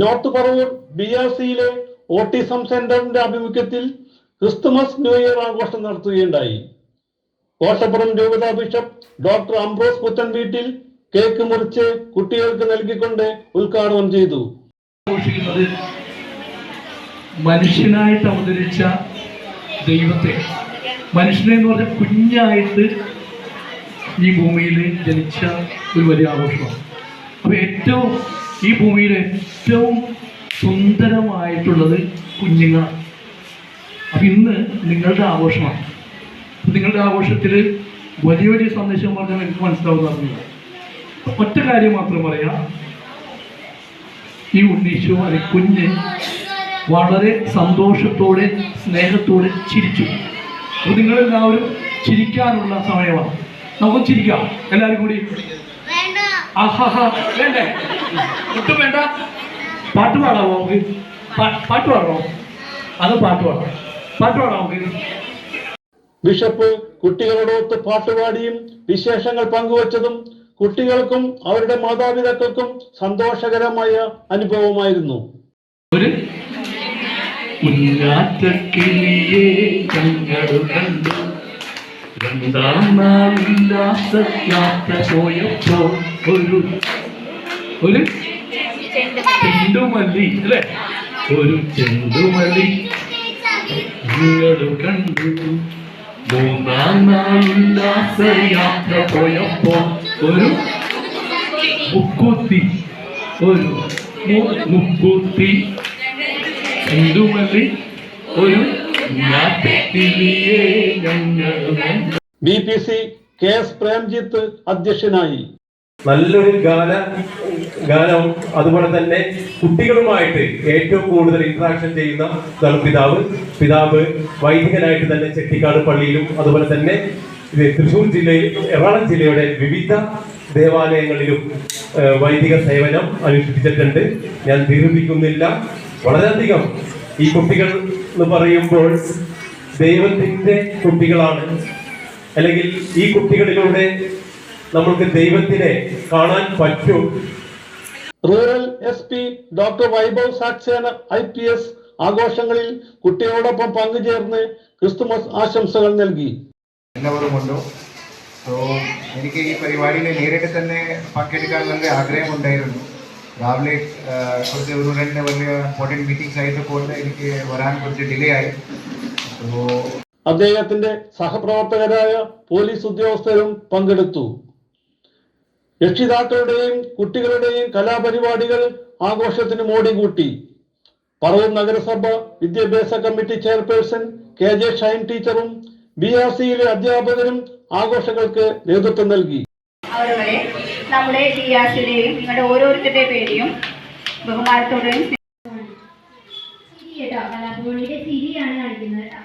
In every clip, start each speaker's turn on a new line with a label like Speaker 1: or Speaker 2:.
Speaker 1: North Paravur B R സിയിലെ autism സെന്ററിന്റെ ആഭിമുഖ്യത്തിൽ ക്രിസ്തുമസ് ന്യൂ ഇയർ ആഘോഷം നടത്തുകയുണ്ടായി. കോട്ടപ്പുറം രൂപതാ ബിഷപ്പ് ഡോക്ടർ അംബ്രോസ് പുത്തൻ വീട്ടിൽ കേക്ക് മുറിച്ച് കുട്ടികൾക്ക് നൽകിക്കൊണ്ട് ഉദ്ഘാടനം ചെയ്തു.
Speaker 2: മനുഷ്യനായിട്ട് അവതരിച്ച ദൈവത്തെ. മനുഷ്യനെ എന്ന് പറഞ്ഞ കുഞ്ഞായിട്ട് ഈ ഭൂമിയിൽ ജനിച്ച ഒരു വലിയ ആഘോഷമാണ്. അപ്പോൾ ഏറ്റവും ഈ ഭൂമിയിൽ ഏറ്റവും സുന്ദരമായിട്ടുള്ളത് കുഞ്ഞുങ്ങളാണ് അപ്പം ഇന്ന് നിങ്ങളുടെ ആഘോഷമാണ്. നിങ്ങളുടെ ആഘോഷത്തിൽ വലിയ വലിയ സന്ദേശം പറഞ്ഞാൽ എനിക്ക് മനസ്സിലാവുന്നറിയില്ല ഒറ്റ കാര്യം മാത്രം പറയാം. ഈ ഉണ്ണീശോ അല്ലെ കുഞ്ഞ് വളരെ സന്തോഷത്തോടെ സ്നേഹത്തോടെ ചിരിച്ചു. അപ്പോൾ നിങ്ങളെല്ലാവരും ചിരിക്കാനുള്ള സമയമാണ്. നമുക്ക് ചിരിക്കാം. എല്ലാവരും കൂടി. വേണ്ടേ? ഒട്ടും വേണ്ട. പാട്ട് പാടാമോ നമുക്ക്? പാട്ട് പാടണോ? അത് പാട്ട് പാടാം. പാട്ട് പാടാം നമുക്ക്.
Speaker 1: ബിഷപ്പ് കുട്ടികളോടൊത്ത് പാട്ടുപാടിയും വിശേഷങ്ങൾ പങ്കുവച്ചതും കുട്ടികൾക്കും അവരുടെ മാതാപിതാക്കൾക്കും സന്തോഷകരമായ അനുഭവമായിരുന്നു.
Speaker 2: ഒരു കുഞ്ഞാറ്റക്കിളിയെ ഞങ്ങൾ കണ്ടു. രണ്ടാം നാളില്ലാത്ത യാത്ര പോയപ്പോ ഒരു ഒരു ചെണ്ടുമല്ലി അല്ലേ? ഒരു ചെണ്ടുമല്ലി ഞങ്ങൾ കണ്ടു. മൂന്നാം നാളില്ലാത്ത യാത്ര പോയപ്പോ ഒരു മുക്കുത്തി ഒരു മുക്കുത്തി ചെണ്ടുമല്ലി ഒരു
Speaker 1: B P C K S Premjith അധ്യക്ഷനായി.
Speaker 3: നല്ലൊരു ഗാന ഗാനവും അതുപോലെ തന്നെ കുട്ടികളുമായിട്ട് ഏറ്റവും കൂടുതൽ ഇന്ററാക്ഷൻ ചെയ്യുന്ന പിതാവ്. പിതാവ് വൈദികനായിട്ട് തന്നെ ചെട്ടിക്കാട് പള്ളിയിലും അതുപോലെ തന്നെ തൃശ്ശൂർ ജില്ലയിൽ എറണാകുളം ജില്ലയുടെ വിവിധ ദേവാലയങ്ങളിലും വൈദിക സേവനം അനുഷ്ഠിച്ചിട്ടുണ്ട്. ഞാൻ ദീർഘിപ്പിക്കുന്നില്ല. വളരെയധികം ഈ കുട്ടികൾ എന്ന് പറയുമ്പോൾ ദൈവത്തിന്റെ കുട്ടികളാണ്. അല്ലെങ്കിൽ ഈ കുട്ടികളിലൂടെ നമ്മൾക്ക് ദൈവത്തിനെ കാണാൻ പറ്റും.
Speaker 1: Rural S P doctor Vaibhav Saxena I P S ആഘോഷങ്ങളിൽ കുട്ടികളോടൊപ്പം പങ്കുചേർന്ന് ക്രിസ്തുമസ് ആശംസകൾ നൽകി.
Speaker 4: സോ എനിക്ക് ഈ പരിപാടിയിൽ നേരിട്ട് തന്നെ പങ്കെടുക്കാൻ വളരെ ആഗ്രഹമുണ്ടായിരുന്നു. രാവിലെ കുറച്ച് ഒരു രണ്ട് വലിയ ഇമ്പോർട്ടന്റ് മീറ്റിംഗ്സ് ആയതുകൊണ്ട് എനിക്ക് വരാൻ കുറച്ച് ഡിലേ ആയി. സോ
Speaker 1: അദ്ദേഹത്തിന്റെ സഹപ്രവർത്തകരായ പോലീസ് ഉദ്യോഗസ്ഥരും പങ്കെടുത്തു. രക്ഷിതാക്കളുടെയും കുട്ടികളുടെയും കലാപരിപാടികൾ ആഘോഷത്തിന് മോടി കൂട്ടി പറവൂർ നഗരസഭ വിദ്യാഭ്യാസ committee chairperson K J Shine ടീച്ചറും ബി ആർ സിയിലെ അധ്യാപകരും ആഘോഷങ്ങൾക്ക് നേതൃത്വം നൽകി.
Speaker 5: അവരുടെ നമ്മുടെ ഡി ആർ സിയുടെയും നിങ്ങളുടെ ഓരോരുത്തരുടെ പേരെയും ബഹുമാനത്തോടെയും
Speaker 6: സിരി കേട്ടോ കലാഭവനിയുടെ സിരിയാണ് കാണിക്കുന്നത് കേട്ടോ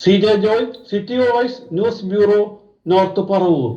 Speaker 1: C J Joy city wise news bureau North Paravur.